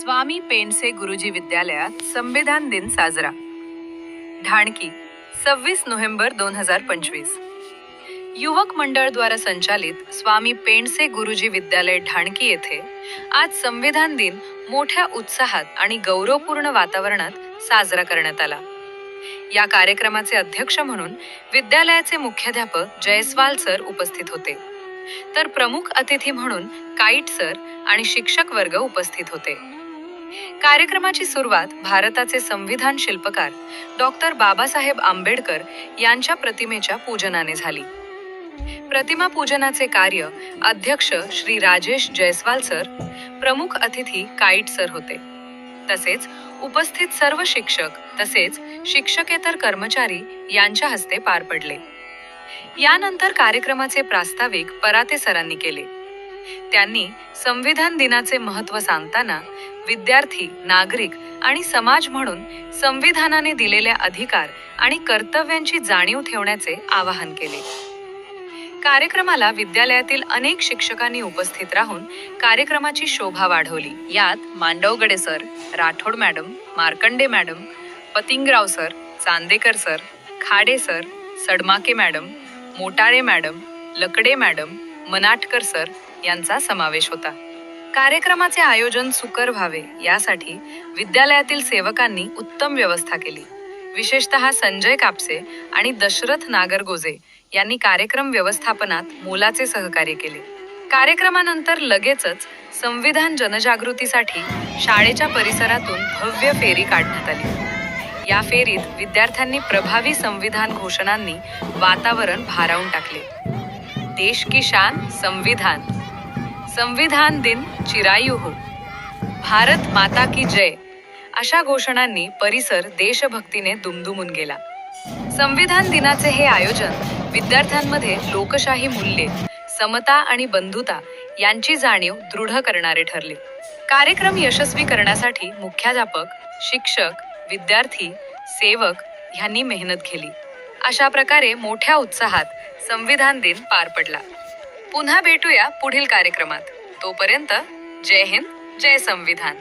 स्वामी पेंडसे गुरुजी विद्यालयात संविधान दिन साजरा. ढाणकी सव्वीस नोव्हेंबर दोन हजार पंचवीस. युवक मंडळद्वारा संचालित स्वामी पेंडसे गुरुजी विद्यालय ढाणकी येथे आज संविधान दिन मोठ्या उत्साहात आणि गौरवपूर्ण वातावरणात साजरा करण्यात आला. या कार्यक्रमाचे अध्यक्ष म्हणून विद्यालयाचे मुख्याध्यापक जयस्वाल सर उपस्थित होते. तर प्रमुख अतिथी म्हणून काईट सर आणि शिक्षक वर्ग उपस्थित होते. कार्यक्रमाची सुरुवात भारताचे संविधान शिल्पकार डॉक्टर बाबासाहेब आंबेडकर यांच्या प्रतिमेच्या पूजनाने झाली. प्रतिमा पूजनाचे कार्य अध्यक्ष श्री राजेश जयस्वाल सर प्रमुख अतिथी काईट सर होते. तसेच उपस्थित सर्व शिक्षक तसेच शिक्षकेतर कर्मचारी यांच्या हस्ते पार पडले. यानंतर कार्यक्रमाचे प्रास्ताविक पराते सरांनी केले. त्यांनी संविधान दिनाचे महत्त्व सांगताना विद्यार्थी नागरिक आणि समाज म्हणून संविधानाने दिलेल्या अधिकार आणि कर्तव्यांची जाणीव ठेवण्याचे आवाहन केले. कार्यक्रमाला विद्यालयातील अनेक शिक्षकांनी उपस्थित राहून कार्यक्रमाची शोभा वाढवली. यात Mandavgade sir Rathod madam Markande madam Patingrao sir Chandekar sir Khade sir Sadmake madam Motare madam Lakde madam Manatkar sir यांचा समावेश होता. कार्यक्रमाचे आयोजन सुकर व्हावे यासाठी विद्यालयातील सेवकांनी उत्तम व्यवस्था केली. विशेषतः संजय कापसे आणि दशरथ नागरगोजे यांनी कार्यक्रम व्यवस्थापनात मोलाचे सहकार्य केले. कार्यक्रमानंतर लगेचच संविधान जनजागृतीसाठी शाळेच्या परिसरातून भव्य फेरी काढण्यात आली. या फेरीत विद्यार्थ्यांनी प्रभावी संविधान घोषणांनी वातावरण भारावून टाकले. देश की शान संविधान. संविधान दिन चिरायू हो भारत माता की जय. अशा घोषणांनी परिसर देशभक्तीने दुमदुमून गेला. संविधान दिनाचे हे आयोजन विद्यार्थ्यांमध्ये लोकशाही मूल्ये समता आणि बंधुता यांची जाणीव दृढ करणारे ठरले. कार्यक्रम यशस्वी करण्यासाठी मुख्याध्यापक शिक्षक विद्यार्थी सेवक यांनी मेहनत केली. अशा प्रकारे मोठ्या उत्साहात संविधान दिन पार पडला. पुन्हा भेटूया पुढील कार्यक्रमात. तोपर्यंत जय हिंद जय संविधान.